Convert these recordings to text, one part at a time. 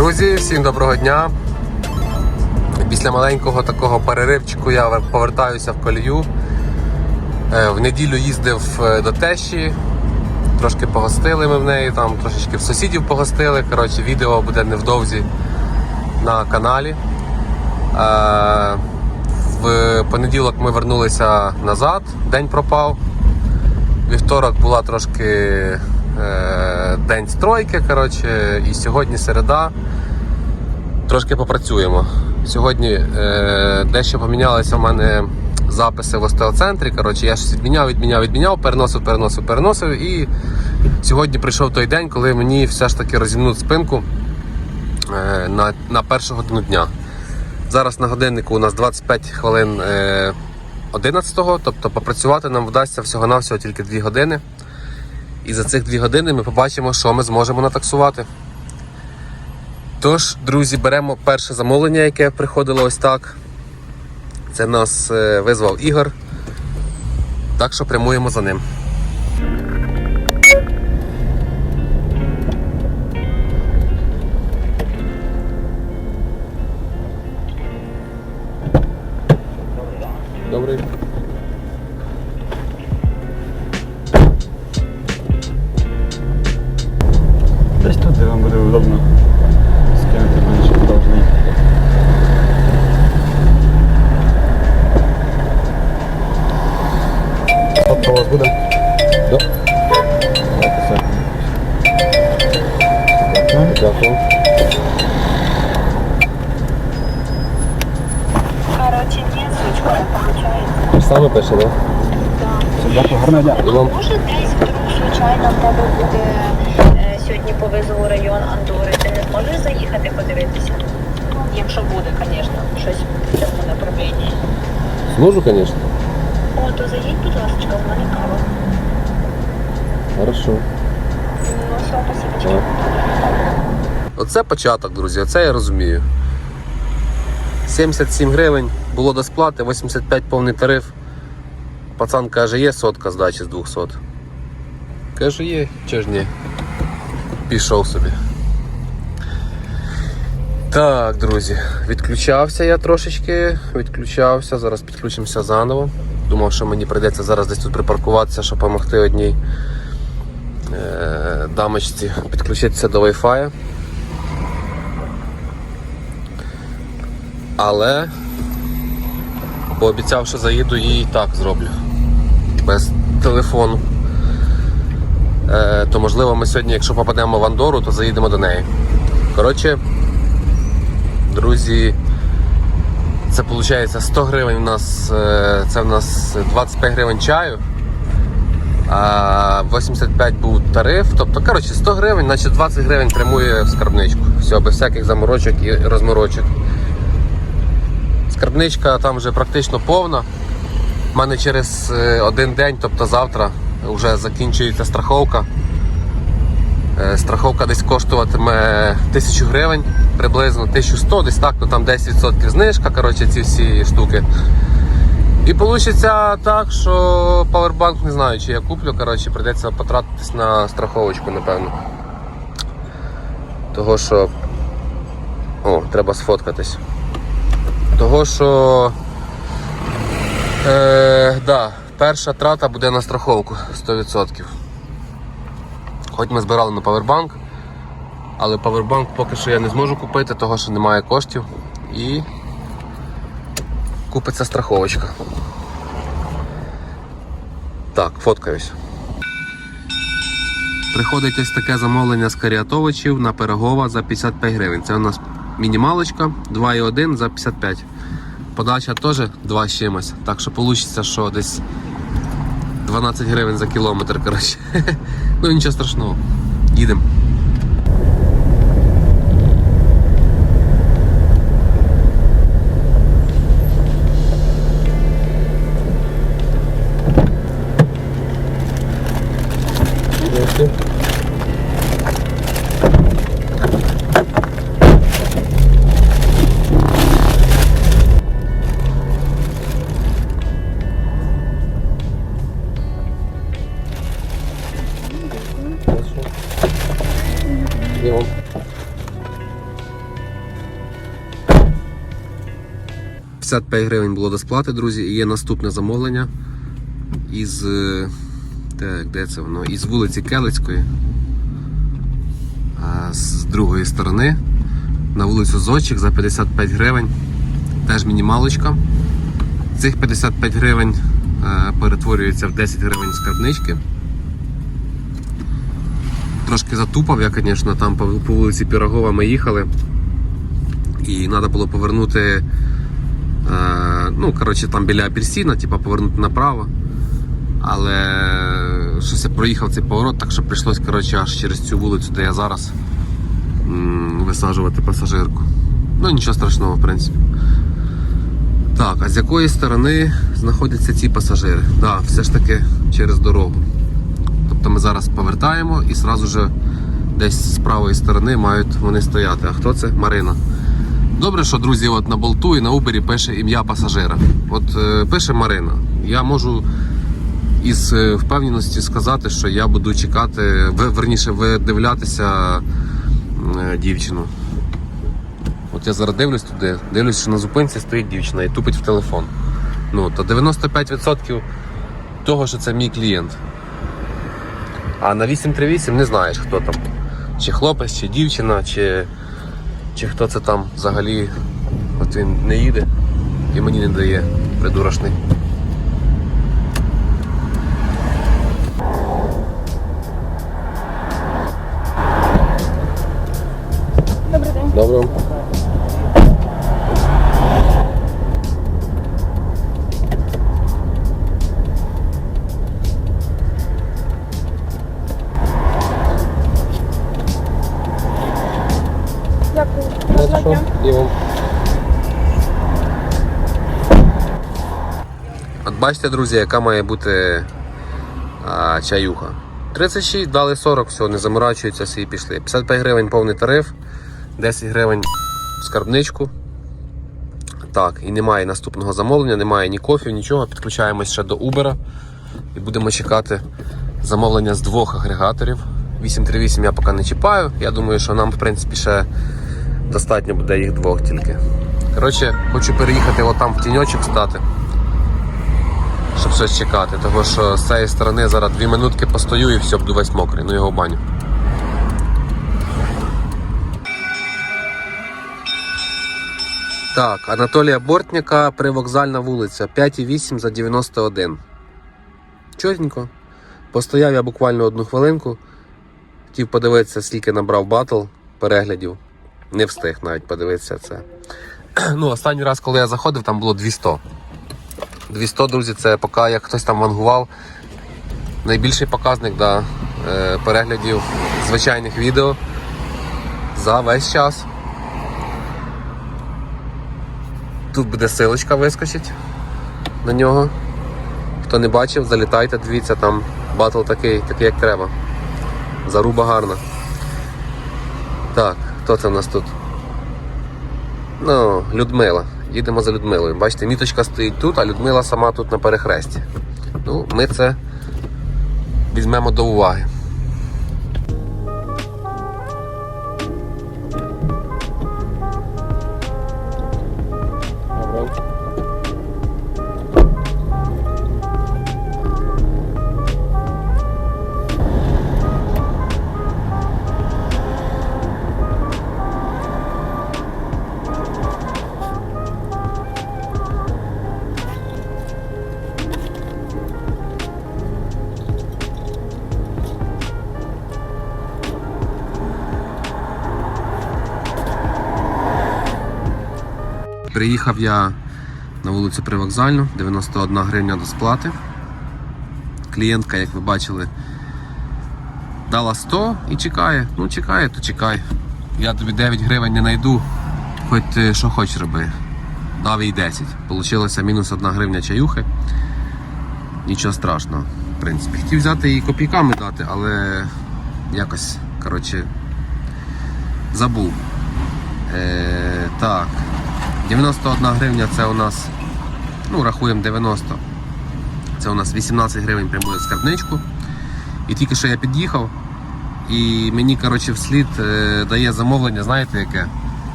Друзі, всім доброго дня. Після маленького такого переривчику я повертаюся в колію. Е, В неділю їздив е, до тещі, трошки погостили ми в неї, там трошечки в сусідів погостили. Коротше, відео буде невдовзі на каналі. Е, В понеділок ми вернулися назад, день пропав. Вівторок була трошки день стройки, коротше, і сьогодні середа. Трошки попрацюємо. Сьогодні е, дещо помінялися в мене записи в остеоцентрі. Коротше, я щось відміняв, відміняв, відміняв, переносив, переносив, переносив. І сьогодні прийшов той день, коли мені все ж таки розімнуть спинку е, на, на першу годину дня. Зараз на годиннику у нас 25 хвилин е, 11-го, тобто попрацювати нам вдасться всього-навсього тільки 2 години. І за цих дві години ми побачимо, що ми зможемо натаксувати. Тож, друзі, беремо перше замовлення, яке приходило ось так. Це нас е, визвав Ігор. Так що прямуємо за ним. У вас буде? Да. Дякую. Дякую. Короче, нет, сучка, получается. Саме пише, так? Дякую, гарного дня. Вам Може десь вдруг случайно в тебе буде е, сьогодні повезу в район Андори. Ти не зможеш заїхати подивитися? Якщо буде, звісно, щось в цьому направленні. зможу, звісно. О, то заїдь, будь ласка, в мене кава. Хорошо. Ну, все, спасибо. Оце початок, друзі, оце я розумію. 77 гривень було до сплати, 85 повний тариф. Пацан каже, є сотка здачі з 200. Кажу, є, чого ж ні. Пішов собі. Так, друзі, відключався я трошечки, відключався, зараз підключимося заново. Думав, що мені прийдеться зараз десь тут припаркуватися, щоб допомогти одній е, дамочці підключитися до Wi-Fi. Але пообіцяв, що заїду і так зроблю. Без телефону. Е, то можливо ми сьогодні, якщо попадемо в Андору, то заїдемо до неї. Коротше, друзі, це виходить 100 гривень у нас, е, це в нас 25 гривень чаю. А 85 був тариф, тобто, коротше, 100 гривень, значить 20 гривень прямує в скарбничку. Все, без всяких заморочок і розморочок. Скарбничка там вже практично повна. У мене через е, один день, тобто завтра, вже закінчується страховка. Е, Страховка десь коштуватиме 1000 гривень, приблизно 1100, десь так, ну там 10% знижка, коротше, ці всі штуки. І вийде так, що Powerbank не знаю, чи я куплю, коротше, прийдеться потратитись на страховочку, напевно. Того що. О, треба сфоткатись. Того що. Е, да, перша трата буде на страховку 100%. Хоч ми збирали на Powerbank, але Powerbank поки що я не зможу купити, того що немає коштів. І купиться страховочка. Так, фоткаюсь. Приходить ось таке замовлення з Каріатовичів на Пирогова за 55 гривень. Це у нас мінімалочка 2,1 за 55. Подача теж 2 з чимось. Так що вийде, що десь 12 гривень за кілометр. коротше. Ну нічого страшного. Їдемо. Хорошо. 65 гривень було до сплати, друзі, і є наступне замовлення із. е, Так, де це воно? Із вулиці Келицької. А, з другої сторони. На вулицю Зодчик за 55 гривень. Теж мінімалочка. Цих 55 гривень е, перетворюється в 10 гривень скарбнички. Трошки затупав я, звісно, там по вулиці Пірогова ми їхали. І треба було повернути. Е, ну, коротше, там біля апельсина, типу, повернути направо. Але щось я проїхав цей поворот, так що прийшлось коротше, аж через цю вулицю, де я зараз, висаджувати пасажирку. Ну, нічого страшного, в принципі. Так, а з якої сторони знаходяться ці пасажири? Так, да, все ж таки через дорогу. Тобто ми зараз повертаємо і одразу десь з правої сторони мають вони стояти. А хто це? Марина. Добре, що друзі, от на болту і на Убері пише ім'я пасажира. От е, пише Марина. Я можу із е, впевненості сказати, що я буду чекати, верніше, видивлятися е, дівчину. От я зараз дивлюсь туди, дивлюсь, що на зупинці стоїть дівчина і тупить в телефон. Ну, то 95% того, що це мій клієнт. А на 838 не знаєш, хто там. Чи хлопець, чи дівчина, чи, чи хто це там взагалі. От він не їде і мені не дає придурочний. Дякую. От бачите, друзі, яка має бути а, чаюха. 36, дали 40, все, не заморачуються, всі і пішли. 55 гривень повний тариф, 10 гривень в скарбничку. Так, і немає наступного замовлення, немає ні кофі, нічого. Підключаємось ще до Uber і будемо чекати замовлення з двох агрегаторів. 838 я поки не чіпаю. Я думаю, що нам, в принципі, ще достатньо буде їх двох тільки. Коротше, хочу переїхати отам в тіньочок стати щоб щось чекати. Тому що з цієї сторони зараз дві минутки постою і все, буду весь мокрий, ну його баню. Так, Анатолія Бортніка, привокзальна вулиця, 5,8 за 91. Чотенько. Постояв я буквально одну хвилинку. Хотів подивитися, скільки набрав батл переглядів. Не встиг навіть подивитися це. Ну, останній раз, коли я заходив, там було 200. 200, друзі, це поки як хтось там вангував. Найбільший показник да, е, переглядів звичайних відео за весь час. Тут буде силочка вискочить на нього. Хто не бачив, залітайте, дивіться, там батл такий, такий як треба. Заруба гарна. Так, хто це в нас тут? Ну, Людмила. Їдемо за Людмилою. Бачите, міточка стоїть тут, а Людмила сама тут на перехресті. Ну, ми це візьмемо до уваги. Приїхав я на вулицю Привокзальну, 91 гривня до сплати. Клієнтка, як ви бачили, дала 100 і чекає. Ну, чекає, то чекай. Я тобі 9 гривень не знайду, хоч ти що хочеш роби. Дав їй 10. Получилося мінус 1 гривня чаюхи. Нічого страшного, в принципі. Хотів взяти її копійками дати, але якось, коротше, забув. Е, так. 91 гривня це у нас, ну рахуємо 90. Це у нас 18 гривень прямує скарбничку. І тільки що я під'їхав, і мені коротше, вслід е, дає замовлення, знаєте яке?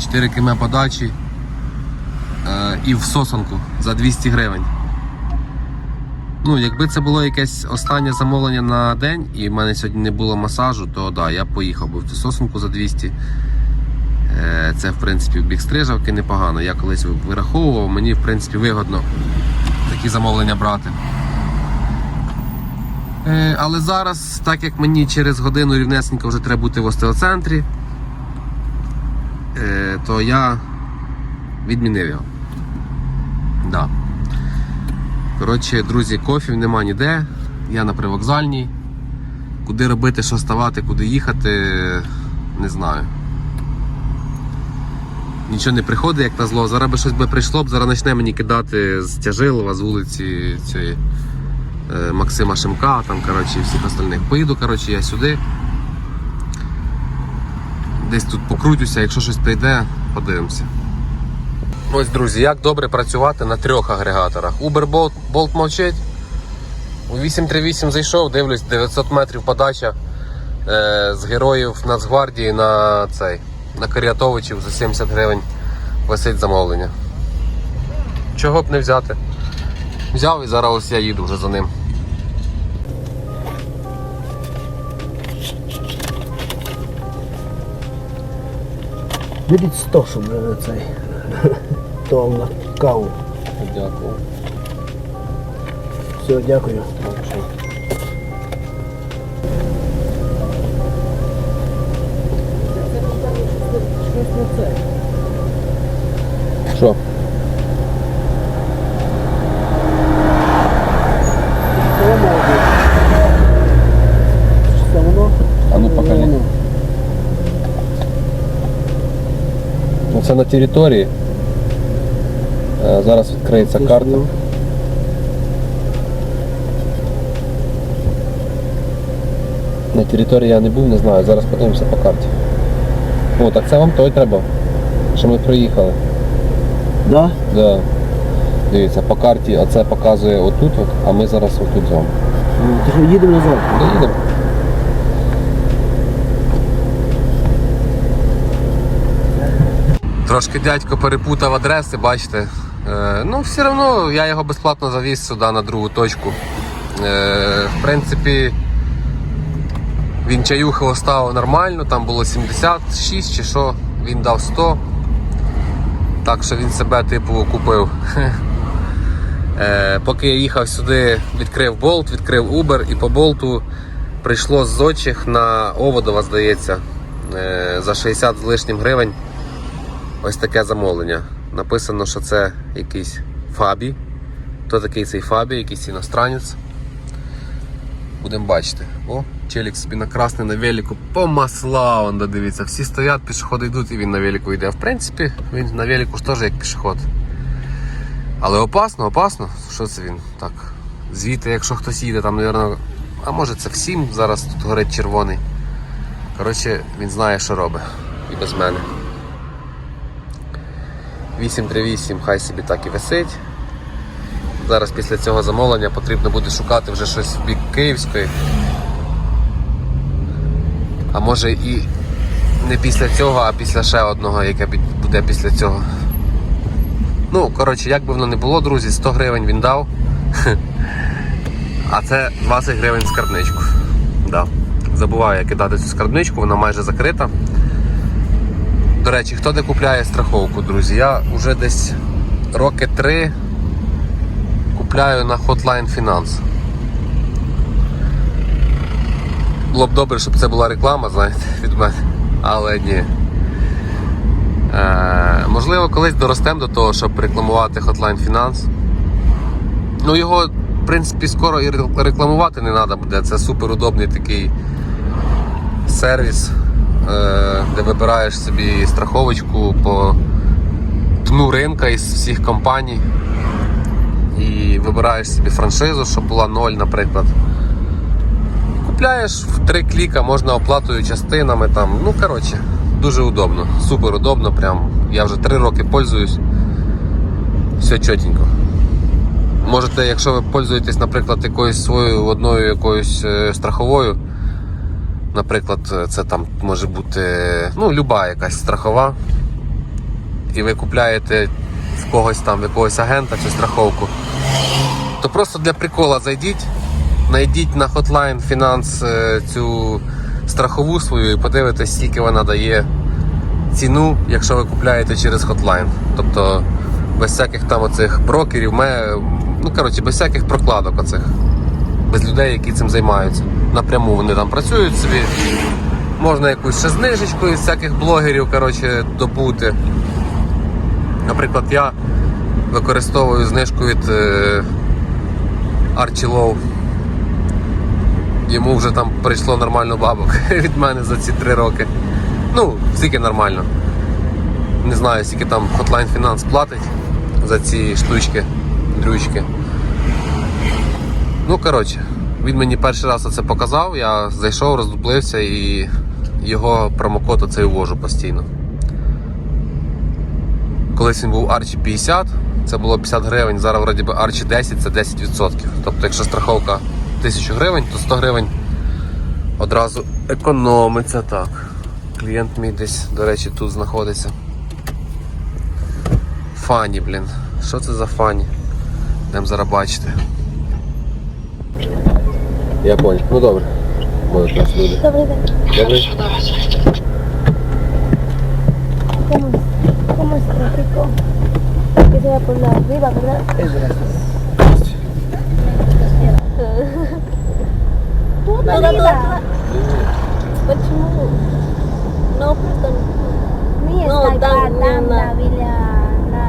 4 км подачі е, і в сосонку за 200 гривень. Ну, якби це було якесь останнє замовлення на день, і в мене сьогодні не було масажу, то да, я поїхав би в цю сосунку за 200. Е, Це, в принципі, в бік стрижавки непогано. Я колись вираховував, мені, в принципі, вигодно такі замовлення брати. Е, Але зараз, так як мені через годину рівнесенько вже треба бути в остеоцентрі, е, то я відмінив його. Да. Коротше, друзі, кофів нема ніде. Я на привокзальній. Куди робити, що ставати, куди їхати, не знаю. Нічого не приходить, як на зло. Зараз би щось би прийшло б, зараз почне мені кидати з Тяжилова, з вулиці цієї е, Максима Шимка, там, коротше, і всіх остальних. Поїду, коротше, я сюди. Десь тут покрутюся, якщо щось прийде, подивимося. Ось, друзі, як добре працювати на трьох агрегаторах. Uber Bolt, Bolt мовчить. У 838 зайшов, дивлюсь, 900 метрів подача е, з героїв Нацгвардії на цей, на Каріатовичів за 70 гривень висить замовлення. Чого б не взяти? Взяв і зараз ось я їду вже за ним. Беріть 100, щоб вже цей. То вам на каву. Дякую. Все, дякую. Що? А ну, покажи. Ну, це на території. Е, Зараз відкриється карта. На території я не був, не знаю. Зараз подивимося по карті. О, так це вам той треба. Що ми приїхали. Да? Да. Дивіться, по карті, а це показує отут, от, а ми зараз отут з вами. Ну, То що їдемо назад? Доїдемо. Трошки дядько перепутав адреси, бачите. Е, ну, все одно я його безплатно завіз сюди на другу точку. Е, в принципі, він чаюхи оставив нормально, там було 76 чи що, він дав 100. Так що він себе типу купив. Е, поки я їхав сюди, відкрив болт, відкрив Uber і по болту прийшло з зочих на Оводова, здається, е, за 60 з лишнім гривень. Ось таке замовлення. Написано, що це якийсь Фабі. Хто такий цей Фабі, якийсь іностранець. Будемо бачити. О, челік собі на красний на велику по масла, он, да, дивіться. Всі стоять, пішоходи йдуть і він на велику йде. В принципі, він на велику ж теж як пішоход. Але опасно, опасно. Що це він? Так. Звідти, якщо хтось їде, там, мабуть, а може це всім зараз тут горить червоний. Коротше, він знає, що робить. І без мене. 838 хай собі так і висить. Зараз після цього замовлення потрібно буде шукати вже щось в бік Київської. А може і не після цього, а після ще одного, яке буде після цього. Ну, коротше, як би воно не було, друзі, 100 гривень він дав. А це 20 гривень скарбничку. Да. Забуваю я кидати цю скарбничку, вона майже закрита. До речі, хто де купляє страховку, друзі? Я вже десь роки три купляю на Hotline Finance. Було б добре, щоб це була реклама, знаєте, від мене. Але ні. Е, можливо, колись доростемо до того, щоб рекламувати Hotline Finance. Ну, його, в принципі, скоро і рекламувати не треба буде. Це супер удобний такий сервіс, е, де вибираєш собі страховочку по дну ринка із всіх компаній. І вибираєш собі франшизу, щоб була 0, наприклад. Купляєш в три кліка, можна оплатою частинами там. Ну, коротше, дуже удобно, супер удобно. Прям. Я вже три роки пользуюсь. Все чотенько. Можете, якщо ви пользуєтесь, наприклад, якоюсь своєю одною якоюсь е, страховою, наприклад, е, це там може бути ну, люба якась страхова, і ви купляєте в когось там, в якогось агента чи страховку, то просто для прикола зайдіть, знайдіть на Hotline Finance е, цю страхову свою і подивитесь, скільки вона дає ціну, якщо ви купляєте через Hotline. Тобто без всяких там оцих брокерів, ну коротше, без всяких прокладок оцих, без людей, які цим займаються. Напряму вони там працюють собі. Можна якусь ще знижечку із всяких блогерів коротше, добути. Наприклад, я використовую знижку від е, Archie Low. Йому вже там прийшло нормально бабок від мене за ці три роки. Ну, скільки нормально. Не знаю, скільки там Hotline Finance платить за ці штучки, дрючки. Ну, коротше, він мені перший раз це показав, я зайшов, роздуплився і його промокод оцей ввожу постійно. Колись він був Archie 50, це було 50 гривень, зараз вроді би Archie 10 це 10%. Тобто, якщо страховка 1000 гривень, то 100 гривень одразу економиться так. Клієнт мій десь, до речі, тут знаходиться. Фані, блін. Що це за фані? Йдемо зараз бачити. Я понял. Ну добре. Будуть нас люди. Добрий день. Добре. ¿Cómo, cómo es tráfico? Que se va por la arriba, ¿verdad? Тут arriba. Почему? No, просто. Мы Ну, ну, там не там на біля на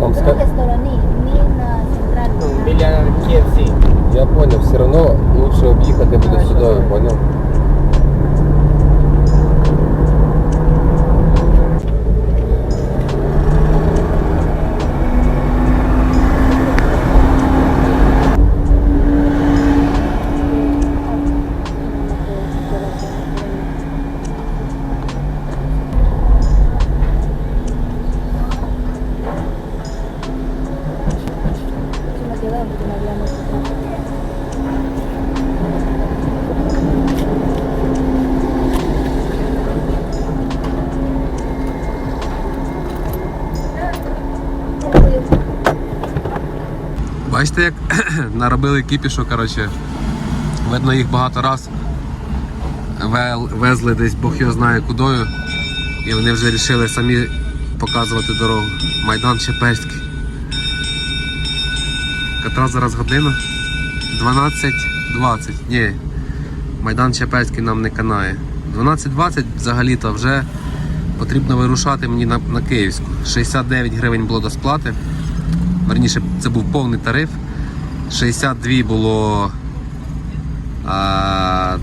Вам другій ска... стороні, не на центральній. Біля KFC. Я понял, все равно лучше об'їхати буде сюда, понял? Бачите, як наробили кіпішу, коротше. Видно, їх багато раз везли десь Бог його знає кудою. І вони вже вирішили самі показувати дорогу. Майдан Чепельський. Котра зараз година? 12.20. Ні. Майдан Чепельський нам не канає. 12.20 взагалі-то вже потрібно вирушати мені на, на Київську. 69 гривень було до сплати. Верніше, це був повний тариф. 62 було а,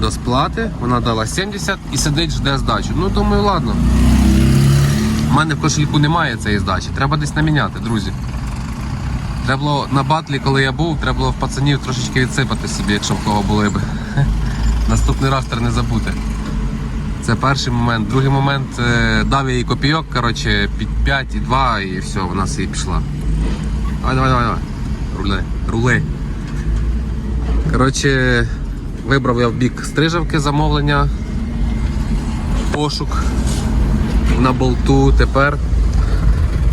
до сплати, вона дала 70 і сидить, жде здачу. Ну, думаю, ладно. У мене в кошельку немає цієї здачі. Треба десь наміняти, друзі. Треба було на батлі, коли я був, треба було в пацанів трошечки відсипати собі, якщо в кого були б. Наступний раз треба не забути. Це перший момент. Другий момент е, дав їй копійок, коротше, під 5 і 2 і все, вона собі пішла. Давай, давай, давай, давай. Рули. Рули. Коротше, вибрав я в бік стрижавки замовлення. Пошук на болту. Тепер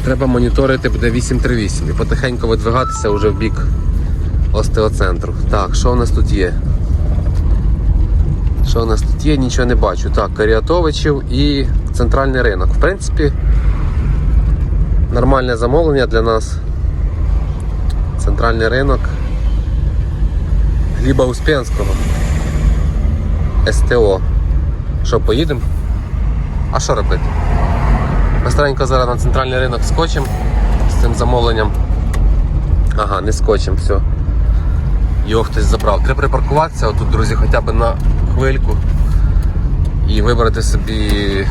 треба моніторити буде 838 і потихеньку видвигатися вже в бік остеоцентру. Так, що у нас тут є? Що у нас тут є? Нічого не бачу. Так, Каріатовичів і центральний ринок. В принципі, нормальне замовлення для нас. Центральний ринок Гліба Успенського. СТО. Що, поїдемо? А що робити? Быстренько зараз на центральний ринок скочимо з цим замовленням. Ага, не скочимо, все. Його хтось забрав. Треба припаркуватися отут, друзі, хоча б на хвильку і вибрати собі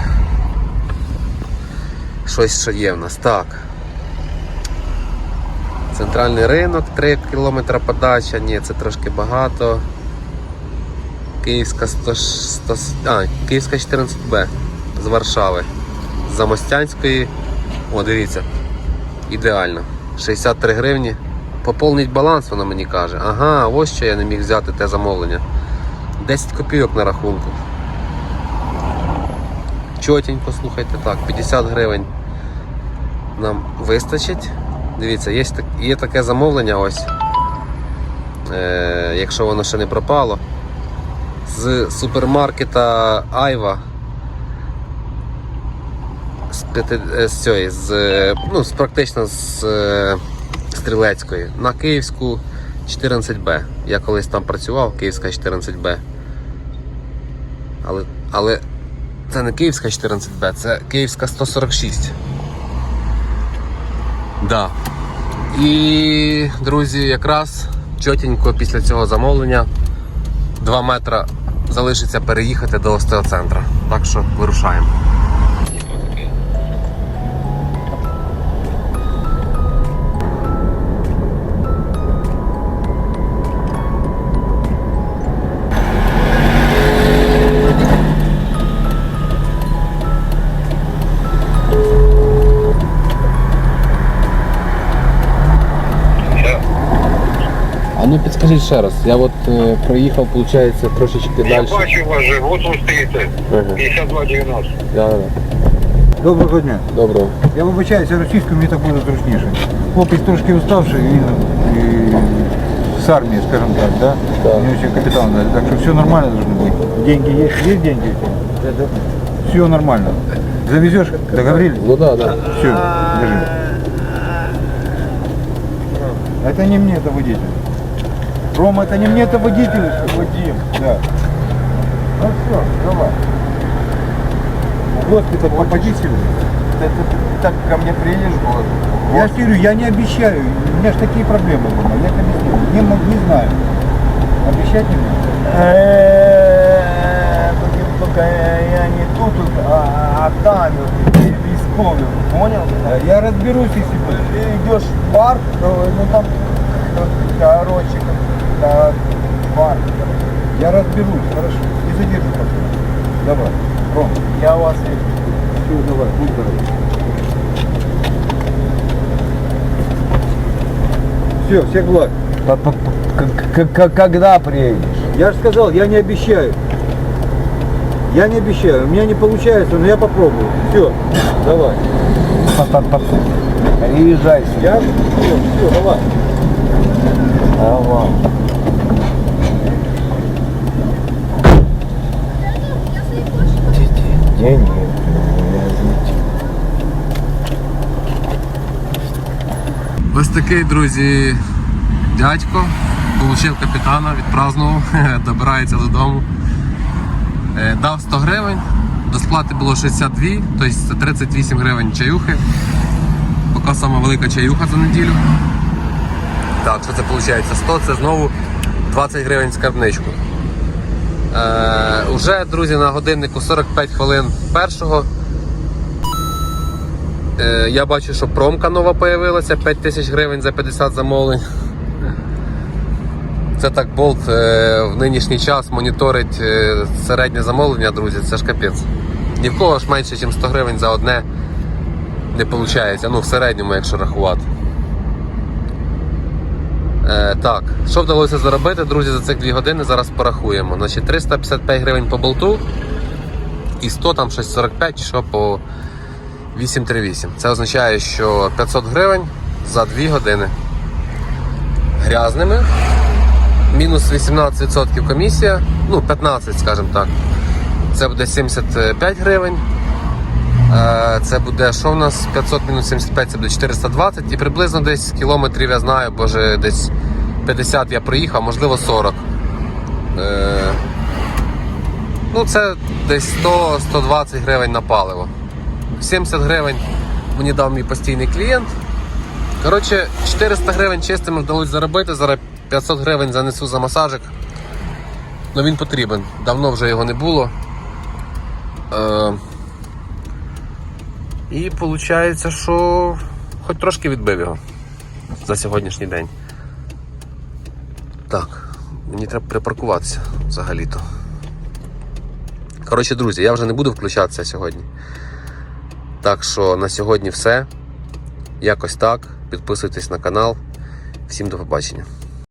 щось, що є в нас. Так. Центральний ринок, 3 км подача, ні, це трошки багато. Київська 100, 100, а, Київська 14Б з Варшави. З Замостянської. О, дивіться. Ідеально. 63 гривні. Поповнить баланс, вона мені каже. Ага, ось що я не міг взяти те замовлення. 10 копійок на рахунку. Чотенько, слухайте так, 50 гривень нам вистачить. Дивіться, є, є таке замовлення ось. Е, якщо воно ще не пропало. З супермаркета Айва. З, е, з цієї, з, е, ну, з, практично з е, Стрілецької на Київську 14Б. Я колись там працював, Київська 14Б. Але, але це не Київська 14Б, це Київська 146. Да. І, друзі, якраз чотенько після цього замовлення 2 метри залишиться переїхати до остеоцентра. Так що вирушаємо. ну підскажіть ще раз, я от е, проїхав, виходить, трошечки Я далі. бачу вас же, от ви стоїте, Ага. 52,90. Да, да. Доброго дня. Доброго. Я вибачаюся російською, мені так буде зручніше. Хлопець трошки уставший, він і, з армії, скажімо так, да? Да. У нього ще капітан, да? так що все нормально должно быть. Деньги есть? Есть деньги? Все нормально. Завезешь? Договорились? Ну да, да. Все, держи. Это не мне, это водитель. Рома, это не мне, это водитель. Вадим. Да. Ну все, давай. В госпиталь попади сегодня. так ко мне приедешь город? Я ж говорю, я не обещаю. У меня же такие проблемы дома. Я тебе объясню. Не, мо- не знаю. Обещать не могу. Только я не тут, а, а там, військовый, понял? Я разберусь, если Ты идешь в парк, ну там, короче, как парк. Я разберусь, хорошо. Не задержу пока. Давай. Ром, Я вас и все, давай, будь здоров. Все, всех благ. Когда приедешь? Я же сказал, я не обещаю. Я не обещаю. У меня не получается, но я попробую. Все, давай. Приезжай Я? Все, все, давай. Давай. Деньги. Ось такий, друзі, дядько получив капітана, відпразнував, добирається додому. Е, Дав 100 гривень, до сплати було 62, тобто це 38 гривень чаюхи. Поки сама велика чаюха за неділю. Так, що це виходить? 100 це знову 20 гривень скарбничку. Е, уже, друзі, на годиннику 45 хвилин першого. Е, я бачу, що промка нова появилася, 5 тисяч гривень за 50 замовлень. Це так болт е, в нинішній час моніторить е, середнє замовлення, друзі, це ж капець. Ні в кого ж менше, ніж 100 гривень за одне не виходить. Ну, в середньому, якщо рахувати. Е, так, що вдалося заробити, друзі, за цих 2 години зараз порахуємо. Значить, 355 гривень по болту і 100 там щось 45 що по 838. Це означає, що 500 гривень за 2 години грязними. Мінус 18% комісія, ну 15, скажімо так. Це буде 75 гривень. Е, Це буде, що в нас? 500 мінус 75, це буде 420 і приблизно десь кілометрів я знаю, боже, десь 50 я проїхав, можливо 40. Е, Ну, це десь 100-120 гривень на паливо. 70 гривень мені дав мій постійний клієнт. Коротше, 400 гривень чистими вдалося заробити. Зараз 500 гривень занесу за масажик. Ну він потрібен. Давно вже його не було. І виходить, що хоч трошки відбив його за сьогоднішній день. Так, мені треба припаркуватися взагалі-то. Коротше, друзі, я вже не буду включатися сьогодні. Так що на сьогодні все. Якось так. Підписуйтесь на канал. Всім до побачення.